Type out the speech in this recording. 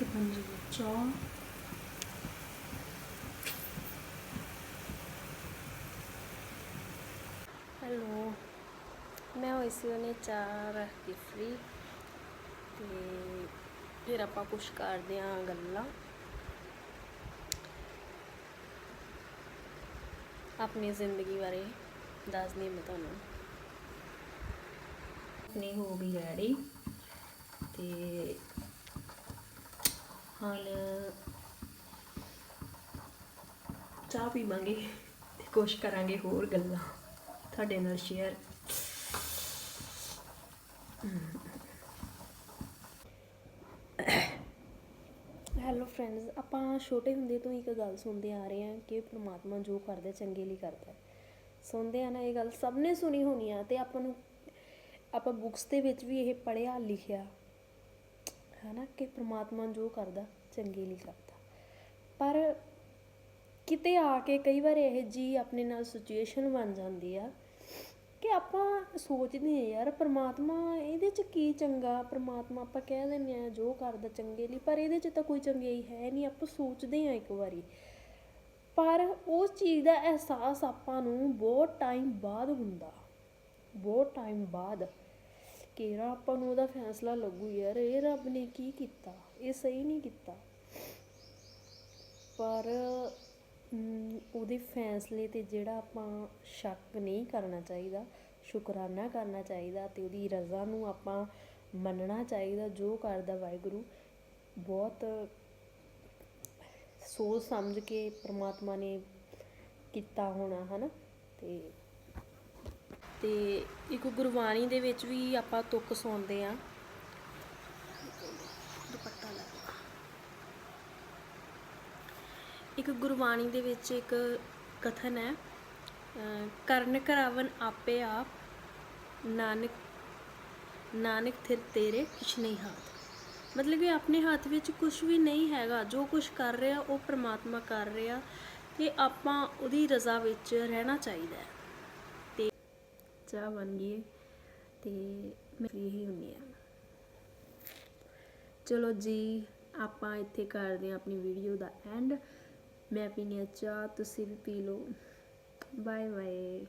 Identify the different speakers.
Speaker 1: ਇੱਥੇ ਬਣ ਹੈਲੋ ਮੈਂ ਹੋਈ ਸੀ ਉਹਨੇ ਚਾਰ ਰੱਖ ਕੇ ਫ੍ਰੀ ਤੇ ਫਿਰ ਆਪਾਂ ਕੁਛ ਕਰਦੇ ਆਂ ਗੱਲਾਂ। ਆਪਣੀ ਜ਼ਿੰਦਗੀ ਬਾਰੇ ਦੱਸਦੀ ਮੈਂ ਤੁਹਾਨੂੰ। ਆਪਣੀ ਹੋ ਗਈ ਰੈਡੀ ਤੇ ਹੁਣ ਚਾਹ ਪੀਵਾਂਗੇ ਤੇ ਕੁਛ ਕਰਾਂਗੇ ਹੋਰ ਗੱਲਾਂ ਤੁਹਾਡੇ ਨਾਲ ਸ਼ੇਅਰ ਹੈਲੋ ਫਰੈਂਡਸ ਆਪਾਂ ਛੋਟੇ ਹੁੰਦੇ ਤੋਂ ਇੱਕ ਗੱਲ ਸੁਣਦੇ ਆ ਰਹੇ ਹਾਂ ਕਿ ਪ੍ਰਮਾਤਮਾ ਜੋ ਕਰਦਾ ਚੰਗੇ ਲਈ ਕਰਦਾ ਸੁਣਦੇ ਆ ਨਾ ਇਹ ਗੱਲ ਸਭ ਨੇ ਸੁਣੀ ਹੋਣੀ ਆ ਤੇ ਆਪਾਂ ਨੂੰ, ਆਪਾਂ ਬੁੱਕਸ ਦੇ ਵਿੱਚ ਵੀ ਇਹ ਪੜ੍ਹਿਆ ਲਿਖਿਆ ਹਨਾ, ਕਿ ਪ੍ਰਮਾਤਮਾ ਜੋ ਕਰਦਾ, ਚੰਗੇ ਲਈ ਕਰਦਾ। ਪਰ ਕਿਤੇ ਆ ਕੇ ਕਈ ਵਾਰ ਇਹ ਜੀ ਆਪਣੇ ਨਾਲ ਸਿਚੁਏਸ਼ਨ ਬਣ ਜਾਂਦੀ ਆ, ਕਿ ਆਪਾਂ ਸੋਚਦੇ ਹਾਂ, ਯਾਰ ਪ੍ਰਮਾਤਮਾ ਇਹਦੇ ਚ ਕੀ ਚੰਗਾ, ਪ੍ਰਮਾਤਮਾ ਆਪਾਂ ਕਹਿ ਦਿੰਦੇ ਆ ਜੋ ਕਰਦਾ ਚੰਗੇ ਲਈ, ਪਰ ਇਹਦੇ ਚ ਤਾਂ ਕੋਈ ਚੰਗਿਆਈ ਹੈ ਨਹੀਂ, ਆਪਾਂ ਸੋਚਦੇ ਆ ਇੱਕ ਵਾਰੀ। ਪਰ ਉਸ ਚੀਜ਼ ਦਾ ਅਹਿਸਾਸ ਆਪਾਂ ਨੂੰ ਬਹੁਤ ਟਾਈਮ ਬਾਅਦ ਹੁੰਦਾ। ਬਹੁਤ ਟਾਈਮ ਬਾਅਦ। ਕਿਹੜਾ ਆਪਾਂ ਨੂੰ ਉਹਦਾ ਫੈਸਲਾ ਲੱਗੂ ਯਾਰ, ਇਹ ਰੱਬ ਨੇ ਕੀ ਕੀਤਾ? ਇਹ ਸਹੀ ਨਹੀਂ ਕੀਤਾ। ਪਰ ਉਹਦੇ ਫੈਸਲੇ ਤੇ ਜਿਹੜਾ ਆਪਾਂ ਸ਼ੱਕ ਨਹੀਂ ਕਰਨਾ ਚਾਹੀਦਾ, ਸ਼ੁਕਰਾਨਾ ਕਰਨਾ ਚਾਹੀਦਾ ਤੇ ਉਹਦੀ ਰਜ਼ਾ ਨੂੰ ਆਪਾਂ ਮੰਨਣਾ ਚਾਹੀਦਾ, ਜੋ ਕਰਦਾ ਵਾਹਿਗੁਰੂ, ਬਹੁਤ ਸੋਚ ਸਮਝ ਕੇ ਪ੍ਰਮਾਤਮਾ ਨੇ ਕੀਤਾ ਹੋਣਾ, ਹਨਾ? ਤੇ ਤੇ ਇੱਕ ਗੁਰਬਾਣੀ ਦੇ ਵਿੱਚ ਵੀ ਆਪਾਂ ਤੁਕ ਸੁਣਦੇ ਆ ਦੁਪੱਟਾ ਲਾ ਇੱਕ ਗੁਰਬਾਣੀ ਦੇ ਵਿੱਚ ਇੱਕ ਕਥਨ ਹੈ ਕਰਨ ਕਰਾਵਨ ਆਪੇ ਆਪ, ਨਾਨਕ ਨਾਨਕ ਥਿਰ ਤੇਰੇ ਕੁਛ ਨਹੀਂ ਹੱਥ। ਮਤਲਬ ਕਿ ਆਪਣੇ ਹੱਥ ਵਿੱਚ ਕੁਝ ਵੀ ਨਹੀਂ ਹੈਗਾ। ਜੋ ਕੁਝ ਕਰ ਰਿਹਾ ਉਹ ਪ੍ਰਮਾਤਮਾ ਕਰ ਰਿਹਾ ਤੇ ਆਪਾਂ ਉਹਦੀ ਰਜ਼ਾ ਵਿੱਚ ਰਹਿਣਾ ਚਾਹੀਦਾ ਹੈ। ਚਾਹ ਬਣ ਗਈ ਹੈ ਤੇ ਮੈਂ ਇਹੀ ਹੁੰਨੀ ਆ। ਚਲੋ ਜੀ, ਆਪਾਂ ਇੱਥੇ ਕਰਦੇ ਹਾਂ ਆਪਣੀ ਵੀਡੀਓ ਦਾ ਐਂਡ ਮੈਂ ਪੀਣੀ ਆ ਚਾਹ, ਤੁਸੀਂ ਵੀ ਪੀ ਲਓ। Bye bye